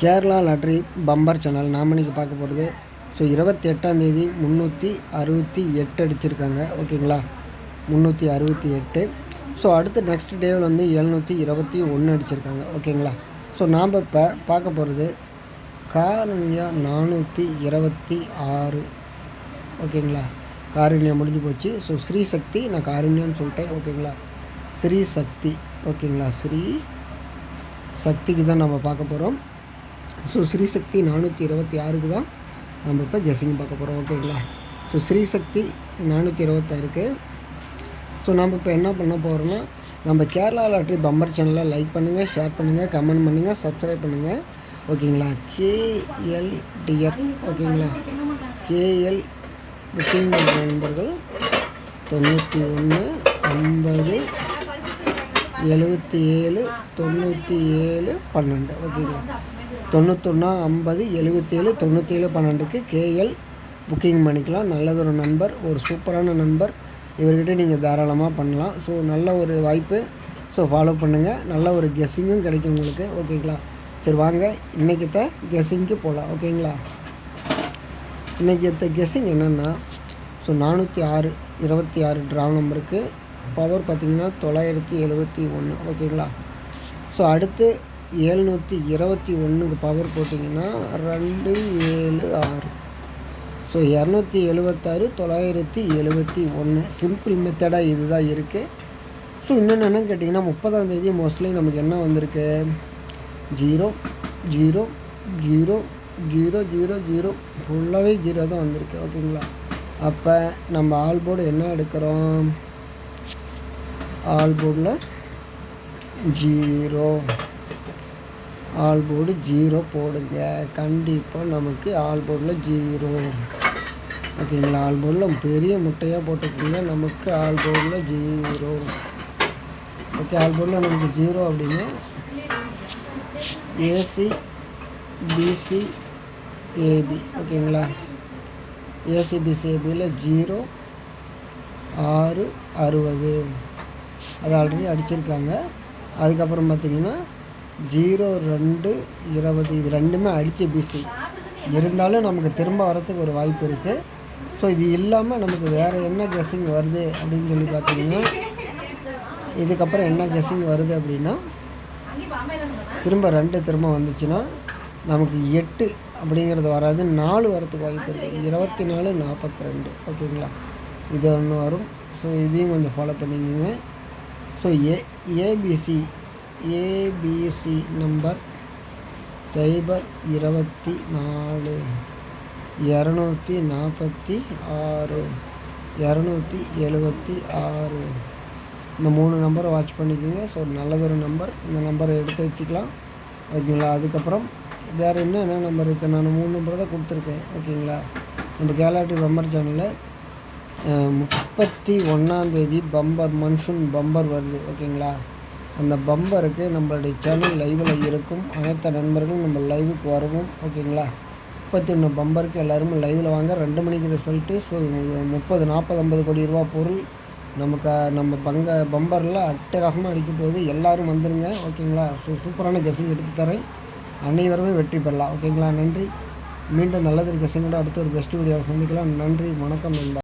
Kerala lottery bumper channel நாம் இன்றைக்கி பார்க்க போகிறது. ஸோ இருபத்தி எட்டாந்தேதி முந்நூற்றி அறுபத்தி எட்டு அடிச்சிருக்காங்க. ஓகேங்களா? முந்நூற்றி அறுபத்தி எட்டு. ஸோ அடுத்து நெக்ஸ்ட் டேவில் வந்து எழுநூற்றி இருபத்தி ஒன்று அடிச்சிருக்காங்க. ஓகேங்களா? ஸோ நாம் இப்போ பார்க்க போகிறது காரண்யா நானூற்றி இருபத்தி ஆறு. ஓகேங்களா? காரண்யா முடிஞ்சு போச்சு. ஸோ ஸ்ரீ சக்தி நான் காரண்யான்னு சொல்லிட்டேன். ஓகேங்களா? ஸ்ரீ சக்தி. ஓகேங்களா? ஸ்ரீ சக்திக்கு தான் நம்ம பார்க்க போகிறோம் ஸோ ஸ்ரீசக்தி நானூற்றி இருபத்தி ஆறுக்கு தான் நம்ம இப்போ கெஸ்ஸிங் பார்க்க போகிறோம் ஓகேங்களா ஸோ ஸ்ரீசக்தி நானூற்றி இருபத்தாறுக்கு. ஸோ நம்ம இப்போ என்ன பண்ண போகிறோம்னா நம்ம கேரளா லாட்ரி பம்பர் சேனலை லைக் பண்ணுங்கள் ஷேர் பண்ணுங்கள் கமெண்ட் பண்ணுங்கள் சப்ஸ்கிரைப் பண்ணுங்கள் ஓகேங்களா கேஎல்டிஎஃப் ஓகேங்களா கேஎல் புக்கிங் பண்ணுற நண்பர்கள் தொண்ணூற்றி ஒன்று ஐம்பது எழுபத்தி ஏழு தொண்ணூற்றி ஏழு பன்னெண்டு ஓகேங்களா தொண்ணூத்தொன்னா ஐம்பது எழுபத்தேழு தொண்ணூற்றி ஏழு பன்னெண்டுக்கு கேஎல் புக்கிங் பண்ணிக்கலாம். நல்லதொரு நண்பர் ஒரு சூப்பரான நண்பர். இவர்கிட்ட நீங்கள் தாராளமாக பண்ணலாம். ஸோ நல்ல ஒரு வாய்ப்பு. ஸோ ஃபாலோ பண்ணுங்கள் நல்ல ஒரு கெஸ்ஸிங்கும் கிடைக்கும் உங்களுக்கு. ஓகேங்களா சரி வாங்க. இன்றைக்கித்த கெஸ்ஸிங்க்கு போகலாம் ஓகேங்களா இன்றைக்கி கெஸ்ஸிங் என்னென்னா ஸோ நானூற்றி ஆறு இருபத்தி ஆறு ட்ரா நம்பருக்கு பவர் பார்த்திங்கன்னா தொள்ளாயிரத்தி எழுபத்தி ஒன்று ஓகேங்களா ஸோ அடுத்து ஏழ்நூற்றி இருபத்தி ஒன்றுக்கு பவர் போட்டிங்கன்னா ரெண்டு ஏழு ஆறு. ஸோ இரநூத்தி எழுபத்தாறு தொள்ளாயிரத்தி எழுபத்தி ஒன்று சிம்பிள் மெத்தடாக இது தான் இருக்குது ஸோ இன்னொன்று கேட்டிங்கன்னா முப்பதாம் தேதி மோஸ்ட்லி நமக்கு என்ன வந்திருக்கு? Zero zero zero zero zero zero. ஃபுல்லாகவே ஜீரோ தான் வந்திருக்கு ஓகேங்களா? அப்போ நம்ம ஆல் போர்டு என்ன எடுக்கிறோம்? ஆல் போர்டில் ஜீரோ. ஆல் போர்டு ஜீரோ போடுங்க. கண்டிப்பாக நமக்கு ஆல் போர்டில் ஜீரோ. ஓகேங்களா? ஆல் போர்டில் பெரிய முட்டையாக போட்டுக்கோங்க. நமக்கு ஆல் போர்டில் ஜீரோ. ஓகே ஆல் போர்டில் நமக்கு ஜீரோ அப்படின்னா ஏசி பிசி ஏபி ஓகேங்களா? ஏசிபிசிஏபியில் ஜீரோ ஆறு அறுபது. அது ஆல்ரெடி அடிச்சிருக்காங்க. அதுக்கப்புறம் பார்த்திங்கன்னா ஜீரோ ரெண்டு இருபது இது ரெண்டுமே அடித்த பிசி இருந்தாலும் நமக்கு திரும்ப வரத்துக்கு ஒரு வாய்ப்பு இருக்குது ஸோ இது இல்லாமல் நமக்கு வேறு என்ன கெஸ்ஸிங் வருது அப்படின்னு சொல்லி பார்த்தீங்கன்னா இதுக்கப்புறம் என்ன கெஸ்ஸிங் வருது அப்படின்னா திரும்ப ரெண்டு திரும்ப வந்துச்சுன்னா நமக்கு எட்டு அப்படிங்கிறது வராது. நாலு வரத்துக்கு வாய்ப்பு இருக்குது இருபத்தி நாலு நாற்பத்தி ரெண்டு ஓகேங்களா? இது ஒன்று வரும். ஸோ இதையும் கொஞ்சம் ஃபாலோ பண்ணிக்கோங்க. So A ABC ABC number சைபர் இருபத்தி நாலு இரநூத்தி நாற்பத்தி ஆறு இரநூத்தி எழுபத்தி ஆறு. இந்த மூணு நம்பரை வாட்ச் பண்ணிக்கோங்க. ஸோ நல்லதொரு நம்பர் இந்த நம்பரை எடுத்து வச்சுக்கலாம். ஓகேங்களா அதுக்கப்புறம் வேறு என்ன என்ன நம்பர் இருக்குது நான் மூணு நம்பர் தான் கொடுத்துருக்கேன். ஓகேங்களா நம்ம கேலாட்டி பம்பர் சேனலில் முப்பத்தி ஒன்றாந்தேதி பம்பர் மன்சூன் பம்பர் வருது. ஓகேங்களா அந்த பம்பருக்கு நம்மளுடைய சேனல் லைவில் இருக்கும். அனைத்து நண்பர்களும் நம்ம லைவுக்கு வரவும் ஓகேங்களா முப்பத்தி ஒன்று பம்பருக்கு எல்லாருமே லைவில் வாங்க. ரெண்டு மணிக்கு ரிசல்ட்டு ஸோ முப்பது நாற்பது ஐம்பது கோடி ரூபா பொருள் நமக்கு நம்ம பங்க பம்பரில் அட்டகாசமாக அடிக்க போகுது. எல்லோரும் வந்துடுங்க ஓகேங்களா ஸோ சூப்பரான கெஸிங் எடுத்து தரேன். அனைவருமே வெற்றி பெறலாம் ஓகேங்களா நன்றி. மீண்டும் நல்லது இருக்க அடுத்த ஒரு பெஸ்ட் வீடியோவை சந்திக்கலாம். நன்றி வணக்கம் நண்பா.